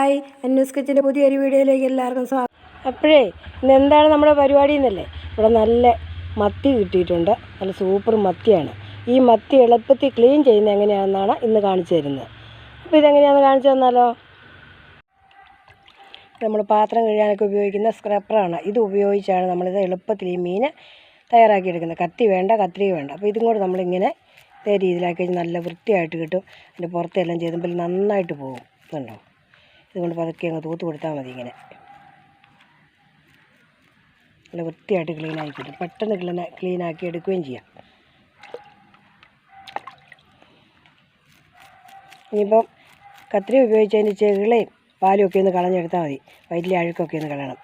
Hi അന്യൂസ് കിച്ചന്റെ പുതിയൊരു വീഡിയോയിലേക്ക് എല്ലാവർക്കും സ്വാഗതം. അപ്പോഴേ ഇന്ന് എന്താണ് നമ്മുടെ പരിപാടി എന്നല്ലേ? ഇവിടെ നല്ല മത്തി കിട്ടിയിട്ടുണ്ട്. നല്ല സൂപ്പർ മത്തിയാണ്. ഈ മത്തി എളുപ്പത്തിൽ ക്ലീൻ ചെയ്യുന്ന എങ്ങനെയാണെന്നാണ് ഇന്ന് കാണിച്ചു തരുന്നത്. അപ്പോൾ ഇതെങ്ങനെയാണെന്ന് കാണിച്ചു തന്നാലോ? നമ്മൾ പാത്രം കഴുകാനൊക്കെ ഉപയോഗിക്കുന്ന സ്ക്രപ്പറാണ് ഇത് ഉപയോഗിച്ചാണ് നമ്മളിത് എളുപ്പത്തിൽ ഈ മീൻ തയ്യാറാക്കിയെടുക്കുന്നത്. കത്തി വേണ്ട കത്രി വേണ്ട. അപ്പോൾ ഇതും കൂടെ നമ്മളിങ്ങനെ ഇതേ രീതിയിലാക്കി കഴിഞ്ഞാൽ നല്ല വൃത്തിയായിട്ട് കിട്ടും. അതിന്റെ പുറത്തെല്ലാം ചെയ്യുമ്പോൾ നന്നായിട്ട് പോകും. ഇതുണ്ടോ ഇതുകൊണ്ട് പതുക്കെ അങ്ങ് തൂത്ത് കൊടുത്താൽ മതി ഇങ്ങനെ. നല്ല വൃത്തിയായിട്ട് ക്ലീൻ ആക്കി കിട്ടും. പെട്ടെന്ന് ക്ലീൻ ക്ലീനാക്കി എടുക്കുകയും ചെയ്യാം. ഇനിയിപ്പം കത്രി ഉപയോഗിച്ചതിന്റെ ചെകിളയും പാലും ഒക്കെ ഒന്ന് കളഞ്ഞെടുത്താൽ മതി. വലിയ അഴുക്കൊക്കെ ഒന്ന് കളയണം.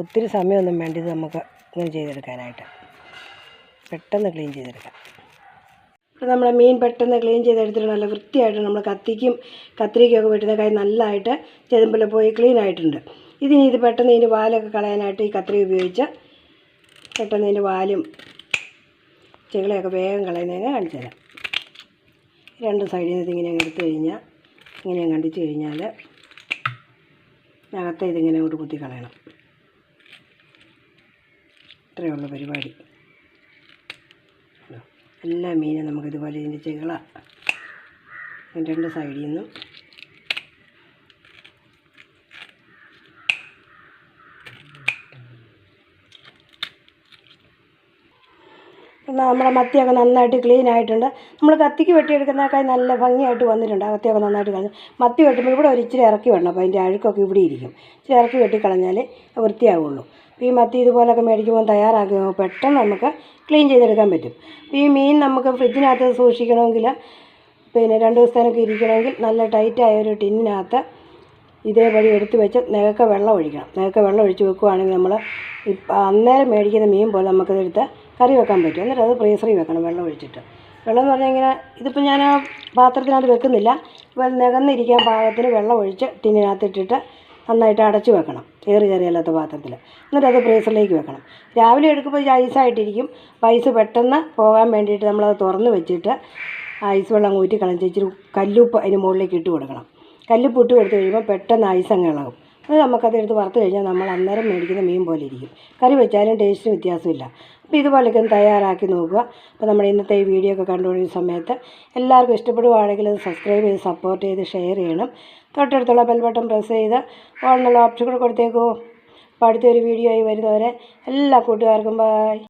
ഒത്തിരി സമയമൊന്നും വേണ്ട ഇത് നമുക്ക് ഇങ്ങനെ ചെയ്തെടുക്കാനായിട്ട്. പെട്ടെന്ന് ക്ലീൻ ചെയ്തെടുക്കാം. ഇപ്പോൾ നമ്മുടെ മീൻ പെട്ടെന്ന് ക്ലീൻ ചെയ്തെടുത്തിട്ട് നല്ല വൃത്തിയായിട്ട് നമ്മൾ കത്തിക്കും കത്രികയൊക്കെ വെട്ടുന്ന കാര്യം നല്ലതായിട്ട് ചെതുമ്പിൽ പോയി ക്ലീൻ ആയിട്ടുണ്ട്. ഇതിനി ഇത് പെട്ടെന്ന് ഇതിന്റെ വാലൊക്കെ കളയാനായിട്ട് ഈ കത്രിക ഉപയോഗിച്ച് പെട്ടെന്ന് ഇതിന്റെ വാലും ചെകിളയൊക്കെ വേഗം കളയുന്നതിനെ കാണിച്ചു തരാം. രണ്ട് സൈഡിൽ നിന്ന് ഇതിങ്ങനെ അങ്ങ് എടുത്തു കഴിഞ്ഞാൽ ഇങ്ങനെ കണ്ടിച്ച് കഴിഞ്ഞാൽ അകത്തെ ഇതിങ്ങനെ അങ്ങോട്ട് കുത്തി കളയണം. ഇത്രയേ ഉള്ളൂ പരിപാടി? എല്ലാ മീനും നമുക്കിതുപോലെ ഇതിന്റെ ചെകിള രണ്ട് സൈഡിൽ നിന്നും നമ്മുടെ മത്തിയൊക്കെ നന്നായിട്ട് ക്ലീൻ ആയിട്ടുണ്ട്. നമ്മൾ കത്തിക്ക് വെട്ടിയെടുക്കുന്നതൊക്കെ നല്ല ഭംഗിയായിട്ട് വന്നിട്ടുണ്ട് അകത്തെയൊക്കെ നന്നായിട്ട് കളഞ്ഞു. മത്തി വെട്ടുമ്പോൾ ഇവിടെ ഒരു ഇച്ചിരി ഇറക്കി വേണം അപ്പോൾ അതിന്റെ അഴുക്കൊക്കെ ഇവിടെ ഇരിക്കും. ഇച്ചിരി ഇറക്കി വെട്ടിക്കളഞ്ഞാൽ വൃത്തിയാവുള്ളൂ. ഈ മത്തി ഇതുപോലൊക്കെ മേടിക്കുമ്പോൾ തയ്യാറാക്കി പെട്ടെന്ന് നമുക്ക് ക്ലീൻ ചെയ്തെടുക്കാൻ പറ്റും. ഈ മീൻ നമുക്ക് ഫ്രിഡ്ജിനകത്ത് സൂക്ഷിക്കണമെങ്കിൽ പിന്നെ രണ്ട് ദിവസത്തേനൊക്കെ ഇരിക്കണമെങ്കിൽ നല്ല ടൈറ്റായ ഒരു ടിന്നിനകത്ത് ഇതേപടി എടുത്ത് വെച്ച് നികക്ക വെള്ളം ഒഴിക്കണം. നികക്ക വെള്ളം ഒഴിച്ച് വെക്കുകയാണെങ്കിൽ നമ്മൾ ഇപ്പം അന്നേരം മേടിക്കുന്ന മീൻ പോലെ നമുക്കതെടുത്ത് കറി വെക്കാൻ പറ്റും. എന്നിട്ട് അത് ഫ്രീസറിൽ വെക്കണം വെള്ളം ഒഴിച്ചിട്ട്. വെള്ളം എന്ന് പറഞ്ഞാൽ ഇങ്ങനെ ഇതിപ്പോൾ ഞാൻ പാത്രത്തിനകത്ത് വെക്കുന്നില്ല. നികന്നിരിക്കാൻ പാകത്തിന് വെള്ളം ഒഴിച്ച് ടിന്നിനകത്ത് ഇട്ടിട്ട് നന്നായിട്ട് അടച്ചു വെക്കണം. ഏറി കയറിയല്ലാത്ത പാത്രത്തിൽ എന്നിട്ട് അത് ഫ്രീസറിലേക്ക് വെക്കണം. രാവിലെ എടുക്കുമ്പോൾ ഐസായിട്ടിരിക്കും. ഐസ് പെട്ടെന്ന് പോകാൻ വേണ്ടിയിട്ട് നമ്മളത് തുറന്ന് വെച്ചിട്ട് ഐസ് വെള്ളം ഊറ്റി കളഞ്ഞ് ഇച്ചിരി കല്ലുപ്പ് അതിന് മുകളിലേക്ക് ഇട്ട് കൊടുക്കണം. കല്ലുപ്പ് ഇട്ട് കൊടുത്ത് കഴിയുമ്പോൾ പെട്ടെന്ന് ഐസ് അങ്ങ് ഇളകും. അത് നമുക്കത് എടുത്ത് വറുത്ത് കഴിഞ്ഞാൽ നമ്മൾ അന്നേരം മേടിക്കുന്ന മീൻ പോലെ ഇരിക്കും. കറി വെച്ചാലും ടേസ്റ്റ് വ്യത്യാസമില്ല. അപ്പോൾ ഇതുപോലെയൊക്കെ ഒന്ന് തയ്യാറാക്കി നോക്കുക. അപ്പോൾ നമ്മുടെ ഇന്നത്തെ ഈ വീഡിയോ ഒക്കെ കണ്ടുകൊണ്ടിരുന്ന സമയത്ത് എല്ലാവർക്കും ഇഷ്ടപ്പെടുവാണെങ്കിൽ അത് സബ്സ്ക്രൈബ് ചെയ്ത് സപ്പോർട്ട് ചെയ്ത് ഷെയർ ചെയ്യണം. തൊട്ടടുത്തുള്ള ബെൽ ബട്ടൺ പ്രസ് ചെയ്ത് ഓണെന്നുള്ള ഓപ്ഷൻ കൂടെ കൊടുത്തേക്കൂ. അപ്പോൾ അടുത്തൊരു വീഡിയോ ആയി വരുന്നവരെ എല്ലാ കൂട്ടുകാർക്കും ബായ്